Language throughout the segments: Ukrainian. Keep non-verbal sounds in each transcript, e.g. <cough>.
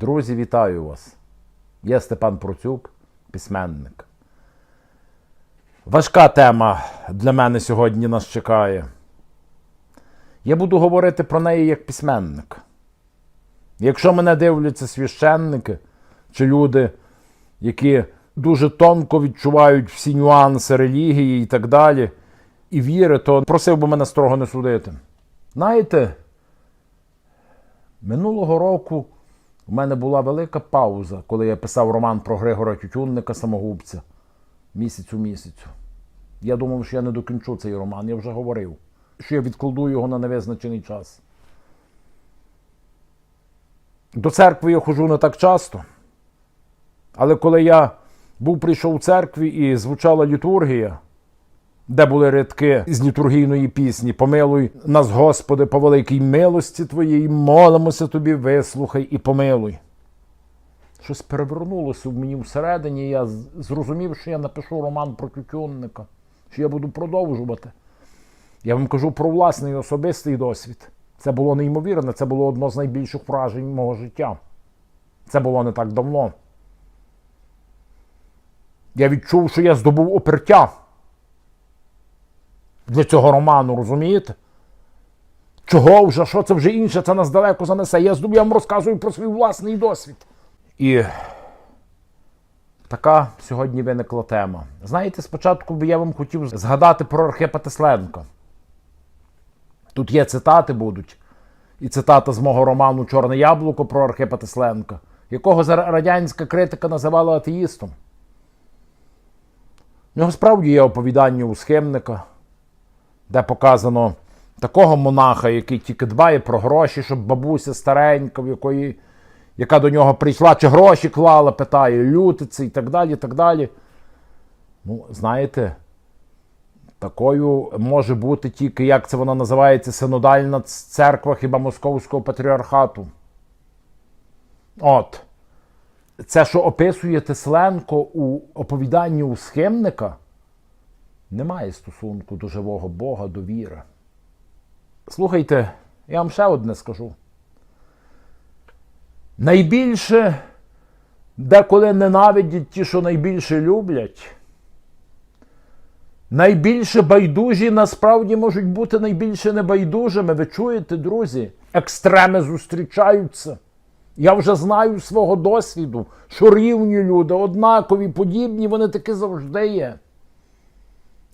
Друзі, вітаю вас! Я Степан Процюк, письменник. Важка тема для мене сьогодні нас чекає. Я буду говорити про неї як письменник. Якщо мене дивляться священники чи люди, які дуже тонко відчувають всі нюанси релігії і так далі, і віри, то просив би мене строго не судити. Знаєте, минулого року у мене була велика пауза, коли я писав роман про Григора Тютюнника самогубця місяць у місяцю. Я думав, що я не докінчу цей роман, я вже говорив, що я відкладу його на невизначений час. До церкви я ходжу не так часто. Але коли я був прийшов у церкві і звучала літургія, де були рядки з літургійної пісні Помилуй нас, Господи, по великій милості Твоїй, молимося тобі, вислухай і помилуй. Щось перевернулося в мені всередині, я зрозумів, що я напишу роман про тютюнника, що я буду продовжувати. Я вам кажу про власний особистий досвід. Це було неймовірне, це було одно з найбільших вражень мого життя. Це було не так давно. Я відчув, що я здобув опертя для цього роману, розумієте? Чого вже? Що це вже інше? Це нас далеко занесе. Я, я вам розказую про свій власний досвід. І така сьогодні виникла тема. Знаєте, спочатку я вам хотів згадати про Архипа Тесленка. Тут є цитати будуть. І цитата з мого роману Чорне яблуко про Архипа Тесленка, якого радянська критика називала атеїстом. В нього справді є оповідання у схемника, де показано такого монаха, який тільки дбає про гроші, щоб бабуся старенька, в якої, яка до нього прийшла, чи гроші клала, питає, лютиться і так далі. так далі. Ну, знаєте, такою може бути тільки, як це вона називається, синодальна церква хіба Московського патріархату. От. Це, що описує Тесленко у оповіданні у схемника, не має стосунку до живого Бога, до віри. Слухайте, я вам ще одне скажу. Найбільше деколи ненавидять ті, що найбільше люблять. Найбільше байдужі насправді можуть бути найбільше небайдужими. Ви чуєте, друзі? Екстреми зустрічаються. Я вже знаю свого досвіду, що рівні люди, однакові, подібні, вони таки завжди є.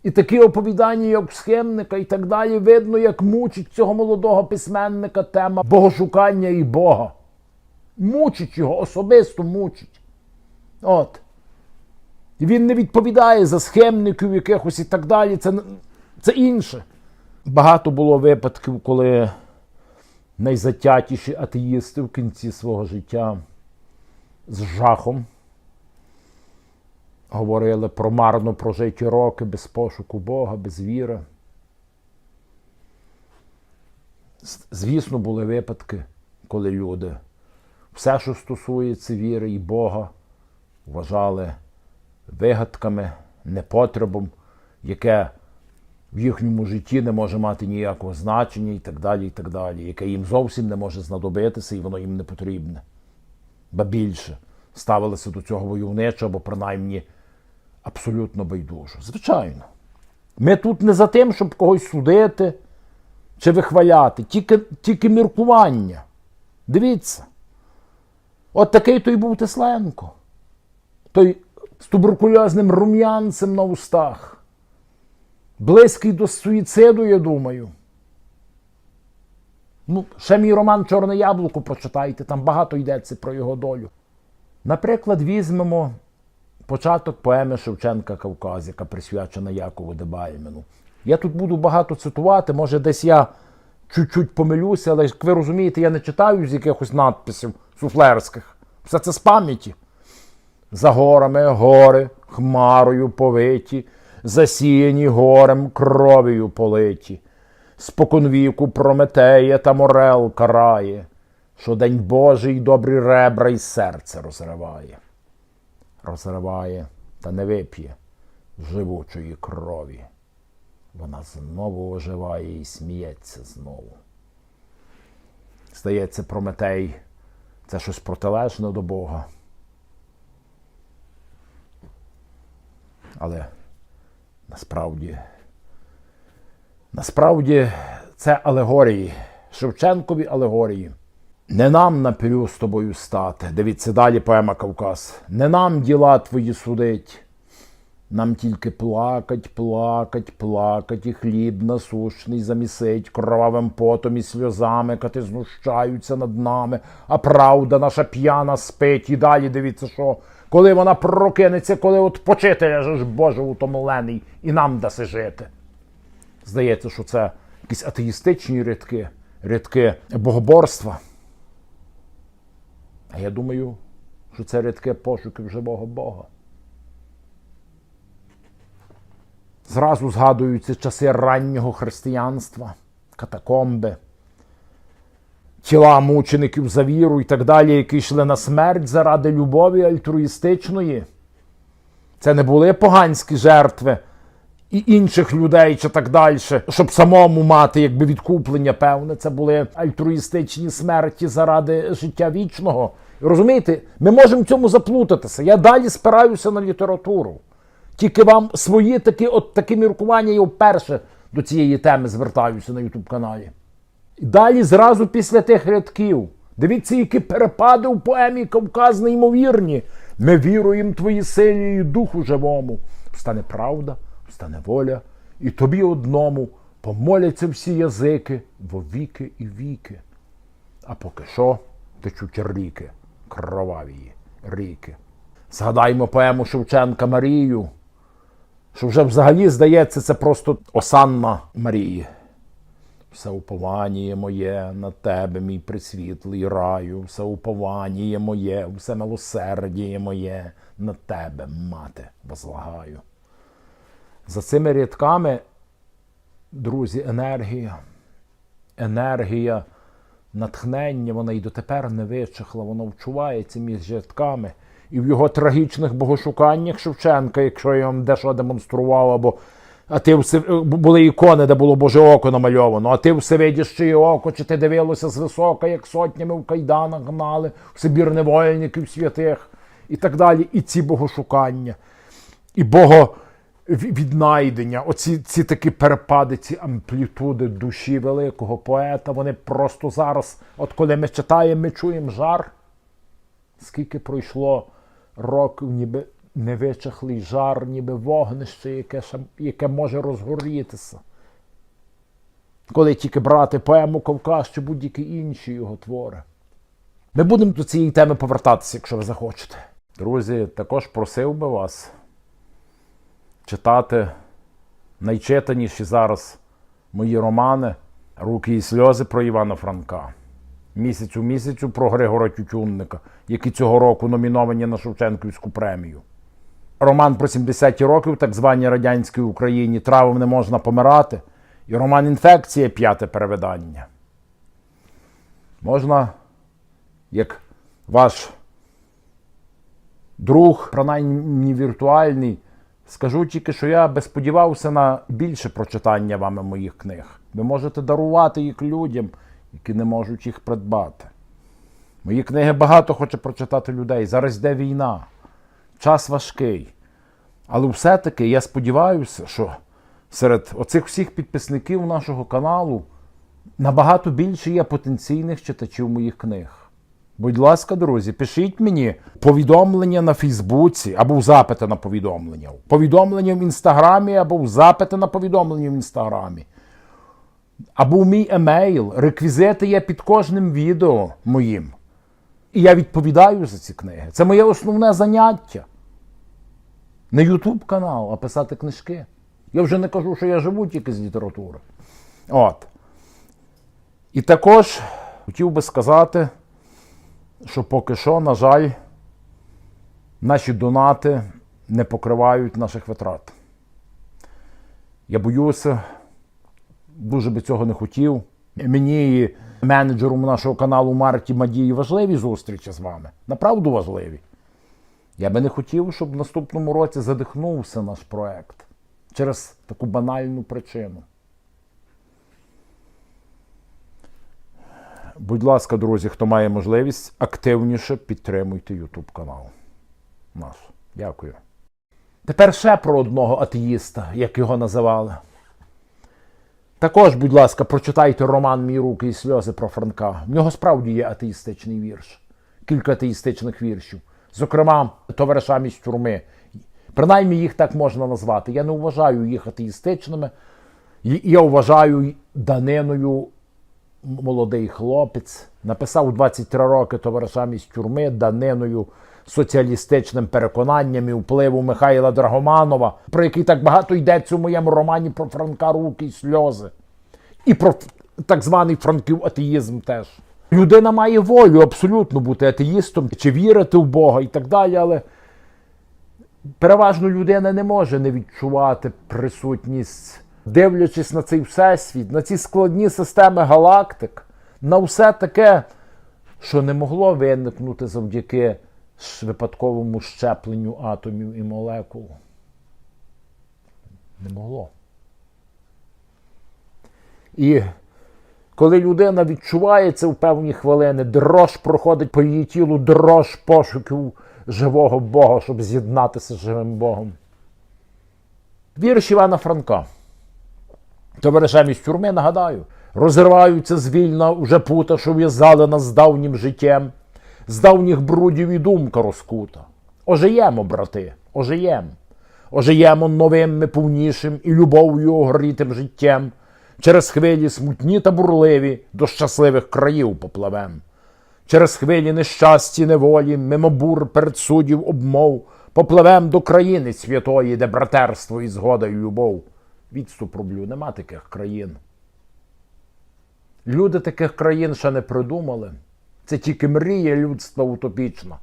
І такі оповідання, як схемника і так далі, видно, як мучить цього молодого письменника тема богошукання і Бога. Мучить його, особисто мучить. От. І він не відповідає за схемників якихось і так далі. Це, це інше. Багато було випадків, коли найзатятіші атеїсти в кінці свого життя з жахом говорили про марно прожиті роки без пошуку Бога, без віри. Звісно, були випадки, коли люди все, що стосується віри і Бога, вважали вигадками, непотребом, яке в їхньому житті не може мати ніякого значення і так далі, і так далі, яке їм зовсім не може знадобитися і воно їм не потрібне. Ба більше ставилися до цього войовничо або принаймні абсолютно байдужо. Звичайно. Ми тут не за тим, щоб когось судити чи вихваляти, тільки, тільки міркування. Дивіться. От такий той був Тесленко. Той з туберкульозним рум'янцем на устах. Близький до суїциду, я думаю. Ну, ще мій роман Чорне яблуко прочитайте, там багато йдеться про його долю. Наприклад, візьмемо початок поеми Шевченка Кавказ, яка присвячена Якову Дебальмену. Я тут буду багато цитувати, може, десь я чуть-чуть помилюся, але як ви розумієте, я не читаю з якихось надписів суфлерських. Все це з пам'яті. За горами гори, хмарою повиті, засіяні горем кров'ю политі. Споконвіку Прометея та Морел карає, що день Божий добрі ребра й серце розриває. Розриває та не вип'є живучої крові. Вона знову оживає і сміється знову. Здається, Прометей це щось протилежне до Бога. Але насправді, насправді це алегорії, Шевченкові алегорії. Не нам на пірю з тобою стати. Дивіться далі поема Кавказ. Не нам діла твої судить. Нам тільки плакать, плакать, плакать, і хліб насущний замісить кровавим потом і сльозами, кати знущаються над нами, а правда наша п'яна спить. І далі дивіться, що коли вона прокинеться, коли от почити ляжеш, Боже, утомлений, і нам даси жити. Здається, що це якісь атеїстичні рядки, рядки богоборства. А я думаю, що це рядки пошуків живого Бога. Зразу згадуються часи раннього християнства, катакомби, тіла мучеників за віру і так далі, які йшли на смерть заради любові альтруїстичної. Це не були поганські жертви і інших людей чи так далі, щоб самому мати якби відкуплення певне. Це були альтруїстичні смерті заради життя вічного. Розумієте, ми можемо цьому заплутатися. Я далі спираюся на літературу. Тільки вам свої такі, от такі міркування я вперше до цієї теми звертаюся на Ютуб каналі. Далі зразу після тих рядків. Дивіться, які перепади у поемі Кавказ неймовірні. Ми віруємо твої силі і духу живому. Встане правда, встане воля, і тобі одному помоляться всі язики во віки і віки. А поки що течуть ріки, кроваві ріки. Згадаймо поему Шевченка Марію, що вже взагалі здається, це просто осанна Марії. Все уповання моє на тебе, мій присвітлий раю, все уповання моє, все милосердіє моє на тебе, мати, возлагаю. За цими рядками, друзі, енергія, енергія, натхнення, вона і дотепер не вичахла, вона вчувається між рядками. І в його трагічних богошуканнях Шевченка, якщо я вам дещо демонстрував, або а ти все були ікони, де було Боже око намальовано, а ти все видиш, чиє око, чи ти дивилося звисока, як сотнями в кайданах гнали, в Сибір невольників святих і так далі. І ці богошукання, і боговіднайдення, оці ці такі перепади, ці амплітуди душі великого поета, вони просто зараз, от коли ми читаємо, ми чуємо жар. Скільки пройшло років, ніби невичахлий жар, ніби вогнище, яке, яке може розгорітися. Коли тільки брати поему Кавказ чи будь-які інші його твори. Ми будемо до цієї теми повертатися, якщо ви захочете. Друзі, також просив би вас читати найчитаніші зараз мої романи Руки і сльози про Івана Франка. Місяць у місяцю про Григора Тютюнника, які цього року номіновані на Шевченківську премію. Роман про 70-ті роки в так званій радянській Україні травом не можна помирати. І роман Інфекція п'яте перевидання. Можна, як ваш друг, принаймні віртуальний, скажу тільки, що я би сподівався на більше прочитання вами моїх книг. Ви можете дарувати їх людям, які не можуть їх придбати. Мої книги багато хоче прочитати людей. Зараз йде війна, час важкий. Але все-таки я сподіваюся, що серед оцих всіх підписників нашого каналу набагато більше є потенційних читачів моїх книг. Будь ласка, друзі, пишіть мені повідомлення на Фейсбуці або запити на повідомлення. Повідомлення в інстаграмі або запити на повідомлення в інстаграмі. Або мій емейл. Реквізити є під кожним відео моїм. І я відповідаю за ці книги. Це моє основне заняття. Не Ютуб канал, а писати книжки. Я вже не кажу, що я живу тільки з літератури. От. І також хотів би сказати, що поки що, на жаль, наші донати не покривають наших витрат. Я боюся, дуже би цього не хотів. Мені і менеджеру нашого каналу Марті Мадії важливі зустрічі з вами. Направду важливі. Я би не хотів, щоб в наступному році задихнувся наш проект через таку банальну причину. Будь ласка, друзі, хто має можливість, активніше підтримуйте YouTube канал. Наш. Дякую. Тепер ще про одного атеїста, як його називали. Також, будь ласка, прочитайте роман Мій руки і сльози про Франка. В нього справді є атеїстичний вірш, кілька атеїстичних віршів. Зокрема, товаришам із тюрми. Принаймні їх так можна назвати. Я не вважаю їх атеїстичними. Я вважаю даниною молодий хлопець. Написав у 23 роки товаришам із тюрми даниною соціалістичним переконанням і впливу Михайла Драгоманова, про який так багато йдеться у моєму романі про Франка руки і сльози. І про так званий франків атеїзм теж. Людина має волю абсолютно бути атеїстом чи вірити в Бога і так далі, але переважно людина не може не відчувати присутність, дивлячись на цей всесвіт, на ці складні системи галактик, на все таке, що не могло виникнути завдяки випадковому щепленню атомів і молекул. Не могло. І коли людина відчуває це в певні хвилини, дрож проходить по її тілу, дрож пошуків живого Бога, щоб з'єднатися з живим Богом. Вірш Івана Франка. Товаришам із тюрми, нагадаю, розриваються звільна уже пута, що в'язали нас з давнім життям, з давніх брудів і думка розкута. Ожиємо, брати, ожиєм. Ожиємо новим ми повнішим і любов'ю огрітим життям. Через хвилі смутні та бурливі до щасливих країв попливем. Через хвилі нещасті неволі, мимо бур перед суддів обмов, попливем до країни святої, де братерство і згода й любов. Відступ роблю, нема таких країн. Люди таких країн ще не придумали. Це тільки мрія людства утопічна.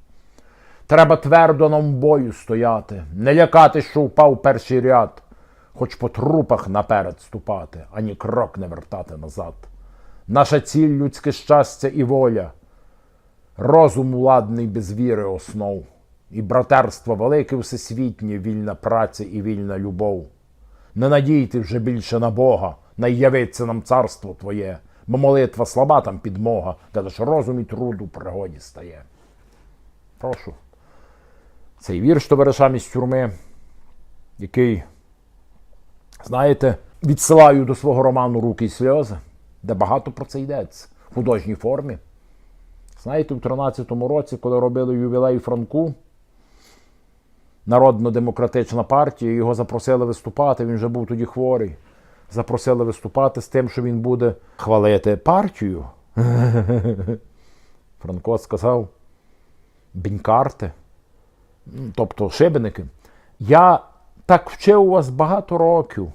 Треба твердо нам бою стояти, не лякати, що впав перший ряд, хоч по трупах наперед ступати, ані крок не вертати назад. Наша ціль людське щастя і воля, розум владний без віри основ, і братерство велике всесвітнє, вільна праця і вільна любов. Не надійте вже більше на Бога, най явиться нам царство Твоє, бо молитва слаба там підмога, де лиш розум і труд у пригоді стає. Прошу. Цей вірш товаришам із тюрми, який, знаєте, відсилаю до свого роману Руки і сльози, де багато про це йдеться в художній формі. Знаєте, у 13-му році, коли робили ювілей Франку, Народно-демократична партія, його запросили виступати, він вже був тоді хворий. Запросили виступати з тим, що він буде хвалити партію. <laughs> Франко сказав: бінькарти, тобто шибеники. Я так вчив вас багато років,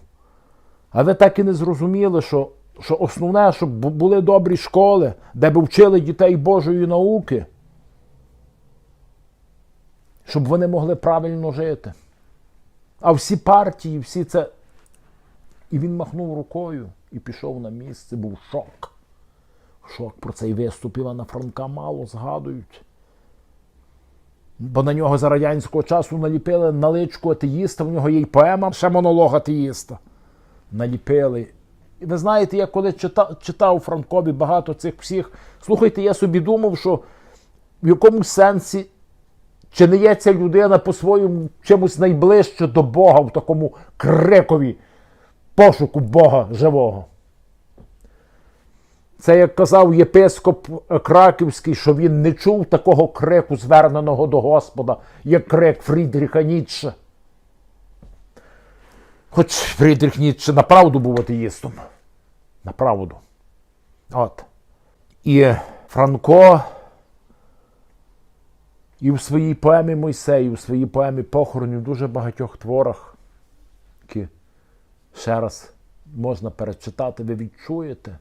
а ви так і не зрозуміли, що, що основне, щоб були добрі школи, де б вчили дітей Божої науки щоб вони могли правильно жити. А всі партії, всі це. І він махнув рукою і пішов на місце. Був шок. Шок про цей виступ Івана Франка мало згадують. Бо на нього за радянського часу наліпили наличку атеїста, в нього є й поема, ще монолог атеїста. Наліпили. І ви знаєте, я коли читав, читав Франкові багато цих всіх, слухайте, я собі думав, що в якомусь сенсі чи не є ця людина по-своєму чимось найближче до Бога в такому крикові пошуку Бога живого? Це як казав єпископ Краківський, що він не чув такого крику, зверненого до Господа, як крик Фрідріха Ніцше. Хоч Фрідріх Ніцше направду був атеїстом. Направду. От. І Франко і в своїй поемі Мойсей, і в своїй поемі Похороні в дуже багатьох творах, які ще раз можна перечитати, ви відчуєте.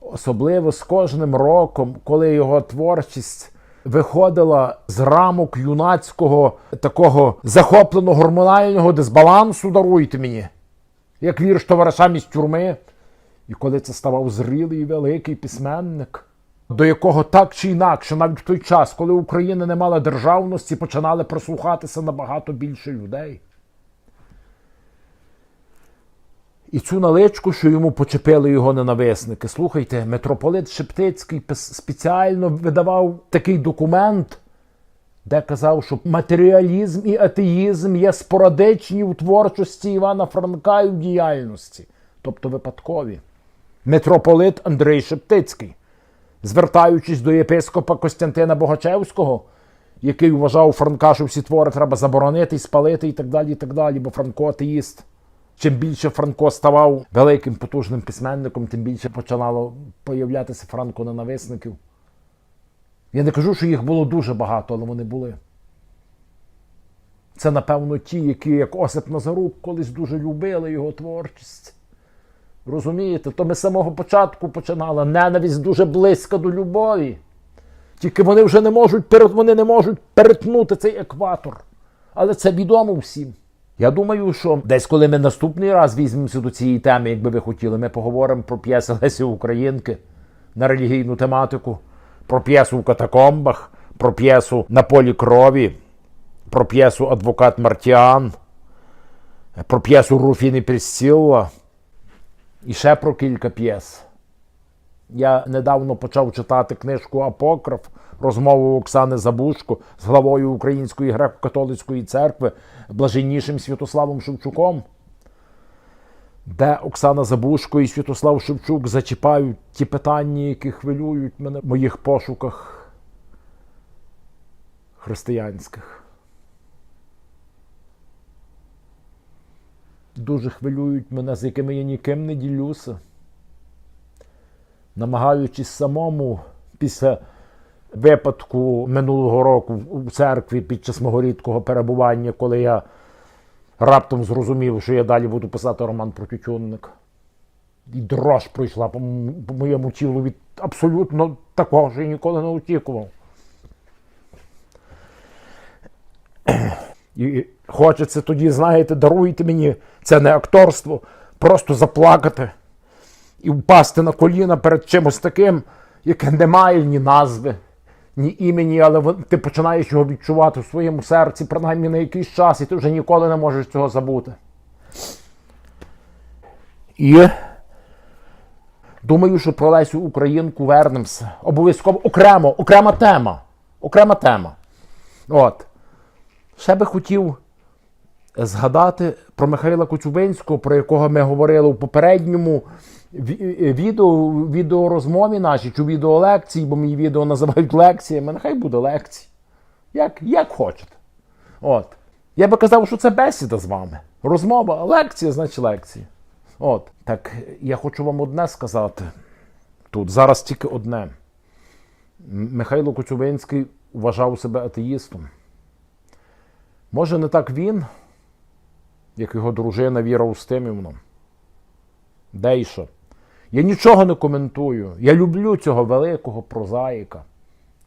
Особливо з кожним роком, коли його творчість виходила з рамок юнацького такого захопленого гормонального дисбалансу, даруйте мені, як вірш товаришам із тюрми, і коли це ставав зрілий великий письменник, до якого так чи інакше, навіть в той час, коли Україна не мала державності, починали прислухатися набагато більше людей. І цю наличку, що йому почепили його ненависники. Слухайте, митрополит Шептицький спеціально видавав такий документ, де казав, що матеріалізм і атеїзм є спорадичні у творчості Івана Франка і в діяльності, тобто випадкові. Митрополит Андрей Шептицький, звертаючись до єпископа Костянтина Богачевського, який вважав Франка, що всі твори треба заборонити спалити, і так далі, і так далі, бо Франко атеїст. Чим більше Франко ставав великим потужним письменником, тим більше починало появлятися франко-ненависників. Я не кажу, що їх було дуже багато, але вони були. Це, напевно, ті, які, як Осип Назарук, колись дуже любили його творчість. Розумієте, то ми з самого початку починали. Ненависть дуже близька до любові. Тільки вони вже не можуть, вони не можуть перетнути цей екватор. Але це відомо всім. Я думаю, що десь коли ми наступний раз візьмемося до цієї теми, якби ви хотіли, ми поговоримо про п'єси Лесі Українки на релігійну тематику, про п'єсу в катакомбах, про п'єсу на полі крові, про п'єсу Адвокат Мартіан, про п'єсу Руфіни Прісцілла і ще про кілька п'єс. Я недавно почав читати книжку Апокриф, розмову Оксани Забушко з главою Української греко-католицької церкви, блаженнішим Святославом Шевчуком, де Оксана Забушко і Святослав Шевчук зачіпають ті питання, які хвилюють мене в моїх пошуках християнських. Дуже хвилюють мене, з якими я ніким не ділюся намагаючись самому після випадку минулого року у церкві під час мого рідкого перебування, коли я раптом зрозумів, що я далі буду писати роман про Тютюнник. І дрож пройшла по, моєму тілу від абсолютно такого, що я ніколи не очікував. І хочеться тоді, знаєте, даруйте мені це не акторство, просто заплакати і впасти на коліна перед чимось таким, яке не має ні назви, ні імені, але ти починаєш його відчувати в своєму серці, принаймні на якийсь час, і ти вже ніколи не можеш цього забути. І думаю, що про Лесю Українку вернемося. Обов'язково окремо, окрема тема. Окрема тема. От. Ще би хотів згадати про Михайла Коцюбинського, про якого ми говорили у попередньому відео, відеорозмові нашій чи відеолекції, бо мої відео називають лекціями. Нехай буде лекції. Як, як хочете. От. Я би казав, що це бесіда з вами. Розмова, лекція, значить лекція. От. Так я хочу вам одне сказати. Тут зараз тільки одне. Михайло Коцюбинський вважав себе атеїстом. Може, не так він, як його дружина Віра Устимівна. Дейша. Я нічого не коментую. Я люблю цього великого прозаїка.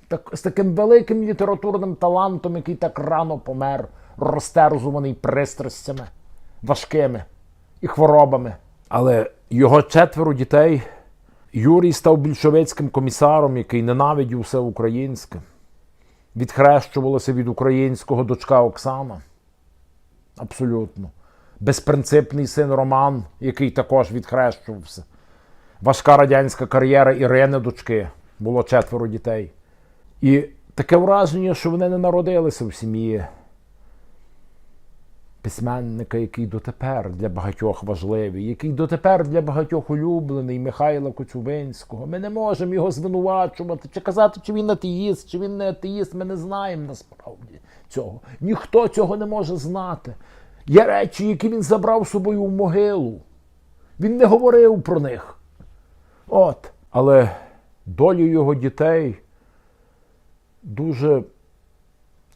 Так, з таким великим літературним талантом, який так рано помер, розтерзуваний пристрастями важкими і хворобами. Але його четверо дітей. Юрій став більшовицьким комісаром, який ненавидів все українське. Відхрещувалася від українського дочка Оксана. Абсолютно. Безпринципний син Роман, який також відхрещувався. Важка радянська кар'єра Ірини дочки. Було четверо дітей. І таке враження, що вони не народилися в сім'ї письменника, який дотепер для багатьох важливий, який дотепер для багатьох улюблений Михайла Коцюбинського. Ми не можемо його звинувачувати, чи казати, чи він атеїст, чи він не атеїст. Ми не знаємо насправді цього. Ніхто цього не може знати. Є речі, які він забрав з собою в могилу. Він не говорив про них. От. Але долю його дітей дуже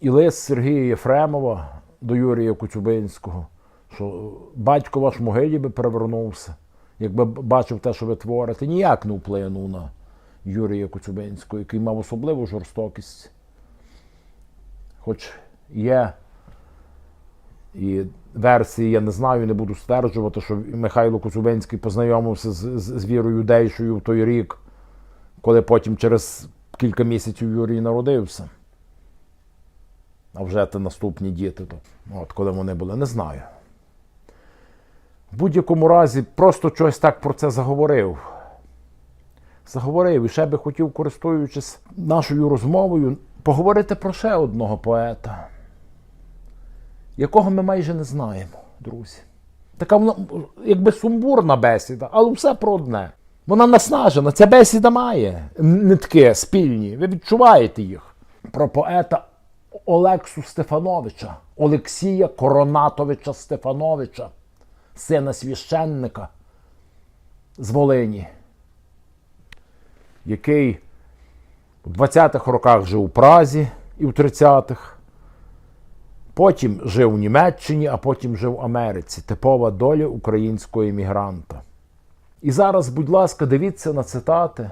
і лист Сергія Єфремова до Юрія Коцюбинського, що батько ваш могилі би перевернувся, якби бачив те, що ви творите, ніяк не вплинув на Юрія Коцюбинського, який мав особливу жорстокість. Хоч є і версії, я не знаю, не буду стверджувати, що Михайло Коцюбинський познайомився з, з, з Вірою Дейшою в той рік, коли потім через кілька місяців Юрій народився. А вже це наступні діти, то, от коли вони були, не знаю. В будь-якому разі просто щось так про це заговорив. Заговорив і ще би хотів, користуючись нашою розмовою, поговорити про ще одного поета, якого ми майже не знаємо, друзі. Така вона, якби сумбурна бесіда, але все про одне. Вона наснажена. Ця бесіда має нитки спільні. Ви відчуваєте їх. Про поета Олексу Стефановича, Олексія Коронатовича Стефановича, сина священника з Волині, який у 20-х роках жив у Празі і в 30-х. Потім жив у Німеччині, а потім жив в Америці. Типова доля українського емігранта. І зараз, будь ласка, дивіться на цитати.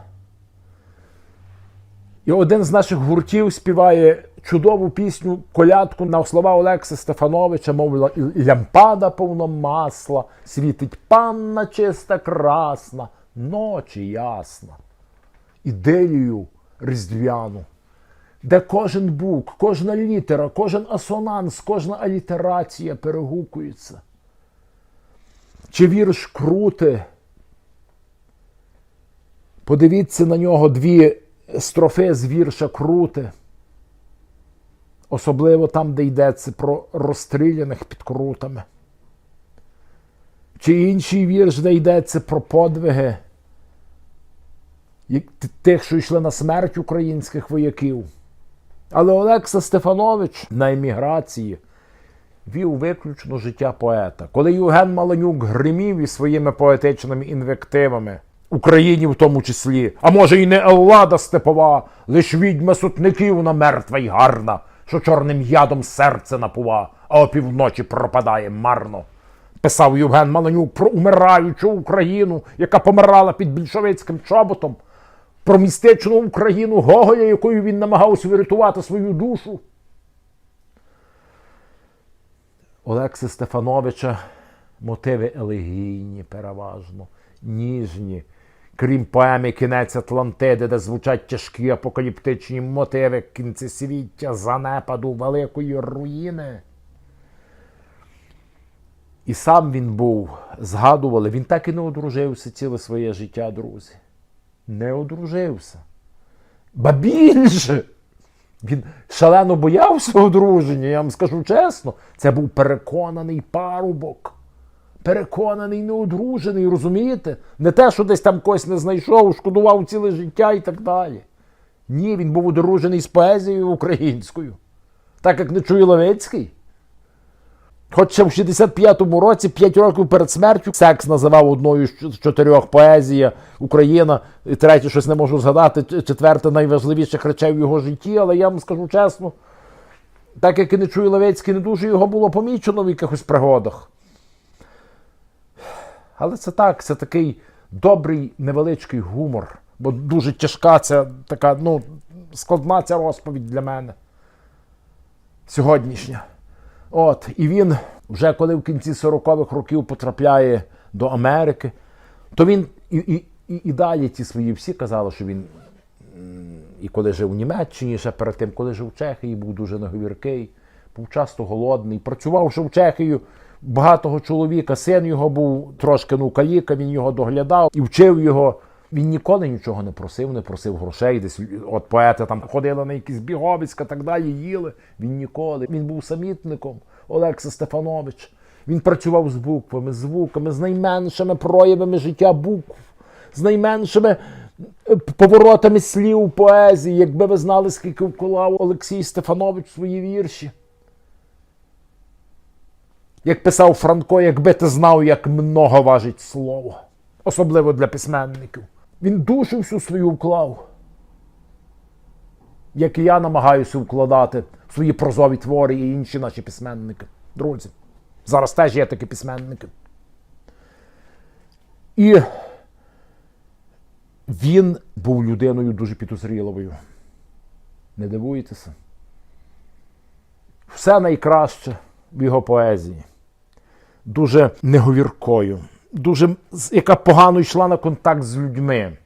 І один з наших гуртів співає чудову пісню колядку на слова Олекси Стефановича, мовила, лямпада повно масла, світить панна чиста красна, ночі ясна. Ідею різдвяну, де кожен бук, кожна літера, кожен асонанс, кожна алітерація перегукується. Чи вірш крути? Подивіться на нього дві строфи з вірша крути. Особливо там, де йдеться про розстріляних під крутами. Чи інший вірш, де йдеться про подвиги тих, що йшли на смерть українських вояків. Але Олекса Стефанович на еміграції вів виключно життя поета. Коли Євген Маланюк гримів із своїми поетичними інвективами, Україні в тому числі, а може й не Еллада степова, лиш відьма сутників мертва й гарна, що чорним ядом серце напува, а опівночі пропадає марно. Писав Євген Маланюк про умираючу Україну, яка помирала під більшовицьким чоботом, про містичну Україну Гоголя, якою він намагався врятувати свою душу. Олекси Стефановича мотиви елегійні, переважно, ніжні. Крім поеми Кінець Атлантиди, де звучать тяжкі апокаліптичні мотиви кінцесвіття, занепаду, великої руїни. І сам він був, згадували, він так і не одружився ціле своє життя, друзі. Не одружився. Ба більше. Він шалено боявся одруження, я вам скажу чесно. Це був переконаний парубок. Переконаний, неодружений, розумієте? Не те, що десь там когось не знайшов, шкодував ціле життя і так далі. Ні, він був одружений з поезією українською. Так як не чує Левицький. Хоч ще в 65-му році, 5 років перед смертю, секс називав одною з чотирьох поезія Україна, і третє щось не можу згадати, четверте найважливіших речей в його житті, але я вам скажу чесно, так як і не чує Левицький, не дуже його було помічено в якихось пригодах. Але це так, це такий добрий невеличкий гумор, бо дуже тяжка ця така, ну, складна ця розповідь для мене сьогоднішня. От, і він вже коли в кінці 40-х років потрапляє до Америки, то він і, і, і, і далі ті свої всі казали, що він і коли жив у Німеччині, ще перед тим, коли жив в Чехії, був дуже неговіркий, був часто голодний, працював ще в Чехію багатого чоловіка, син його був трошки ну, каліка, він його доглядав і вчив його. Він ніколи нічого не просив, не просив грошей. Десь от поети там ходили на якісь біговиська, так далі, їли. Він ніколи. Він був самітником Олекса Стефанович. Він працював з буквами, звуками, з найменшими проявами життя букв, з найменшими е, поворотами слів поезії, якби ви знали, скільки вклав Олексій Стефанович свої вірші. Як писав Франко, якби ти знав, як много важить слово, особливо для письменників. Він душу всю свою вклав, як і я намагаюся вкладати в свої прозові твори і інші наші письменники. Друзі, зараз теж є такі письменники. І він був людиною дуже підозріливою. Не дивуєтеся? Все найкраще в його поезії. Дуже неговіркою, дуже яка погано йшла на контакт з людьми.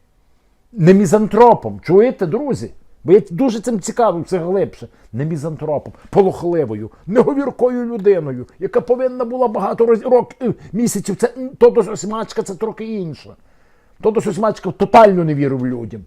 Не мізантропом. Чуєте, друзі? Бо я дуже цим цікавився глибше. Не мізантропом, полохливою, неговіркою людиною, яка повинна була багато роз... років, місяців. Це то до Сосмачка, це трохи інше. То до Сосмачка тотально не вірив людям.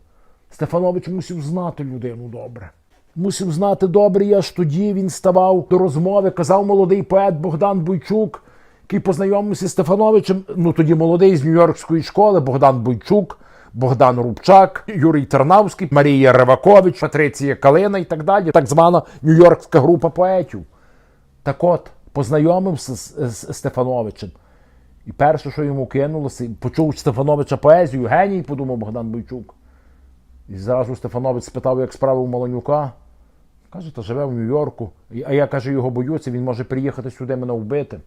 Стефанович мусив знати людину добре. Мусив знати добре, і аж тоді він ставав до розмови, казав молодий поет Богдан Бойчук, який познайомився з Стефановичем, ну тоді молодий з Нью-Йоркської школи, Богдан Бойчук, Богдан Рубчак, Юрій Тернавський, Марія Ревакович, Патриція Калина і так далі, так звана Нью-Йоркська група поетів. Так от, познайомився з, з Стефановичем. І перше, що йому кинулося, почув Стефановича поезію, геній, подумав Богдан Бойчук. І зразу Стефанович спитав, як справи у Маланюка. Каже, то живе в Нью-Йорку. А я каже, його боюся, він може приїхати сюди мене вбити.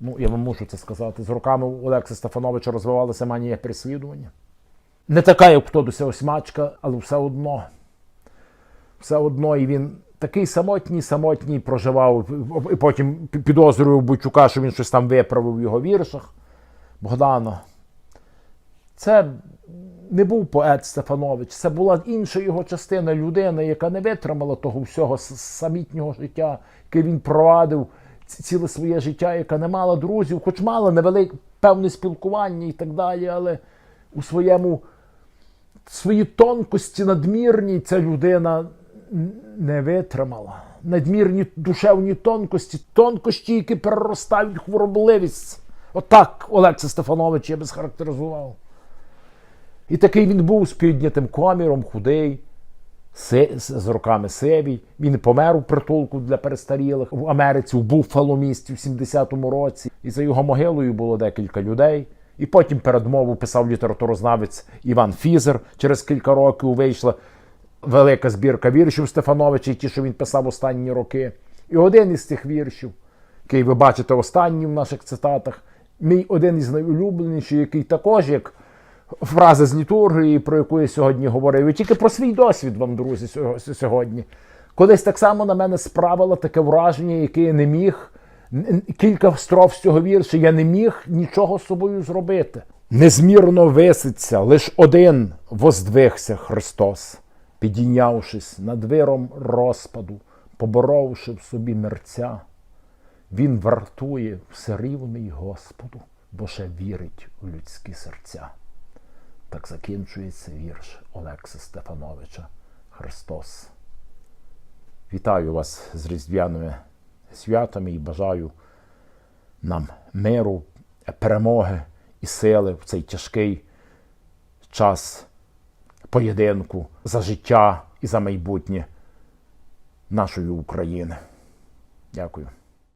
Ну, я вам мушу це сказати. З роками Олекса Стефановича розвивалася манія переслідування. Не така, як хто до Осьмачка, але все одно. Все одно, і він такий самотній, самотній проживав. І потім підозрював Бойчука, що він щось там виправив в його віршах. Богдана. Це не був поет Стефанович, це була інша його частина, людина, яка не витримала того всього самітнього життя, яке він провадив ціле своє життя, яка не мала друзів, хоч мала невелике певне спілкування і так далі, але у своєму свої тонкості надмірні ця людина не витримала. Надмірні душевні тонкості, тонкості, які переростають хворобливість. Отак Олекса Стефанович я би схарактеризував. І такий він був з піднятим коміром, худий, з руками сивій. Він помер у притулку для перестарілих в Америці, в Буффало місті в 70-му році. І за його могилою було декілька людей. І потім передмову писав літературознавець Іван Фізер. Через кілька років вийшла велика збірка віршів Стефановича, ті, що він писав останні роки. І один із цих віршів, який ви бачите останній в наших цитатах, мій один із найулюбленіших, який також як фраза з літургії, про яку я сьогодні говорив, і тільки про свій досвід вам, друзі, сьогодні. Колись так само на мене справило таке враження, яке я не міг. Кілька строф з цього вірша, я не міг нічого з собою зробити. Незмірно виситься, лиш один воздвигся Христос, підійнявшись над виром розпаду, поборовши в собі мерця. Він вартує все рівний Господу, бо ще вірить у людські серця. Так закінчується вірш Олекса Стефановича Христос. Вітаю вас з різдвяними святами і бажаю нам миру, перемоги і сили в цей тяжкий час поєдинку за життя і за майбутнє нашої України. Дякую.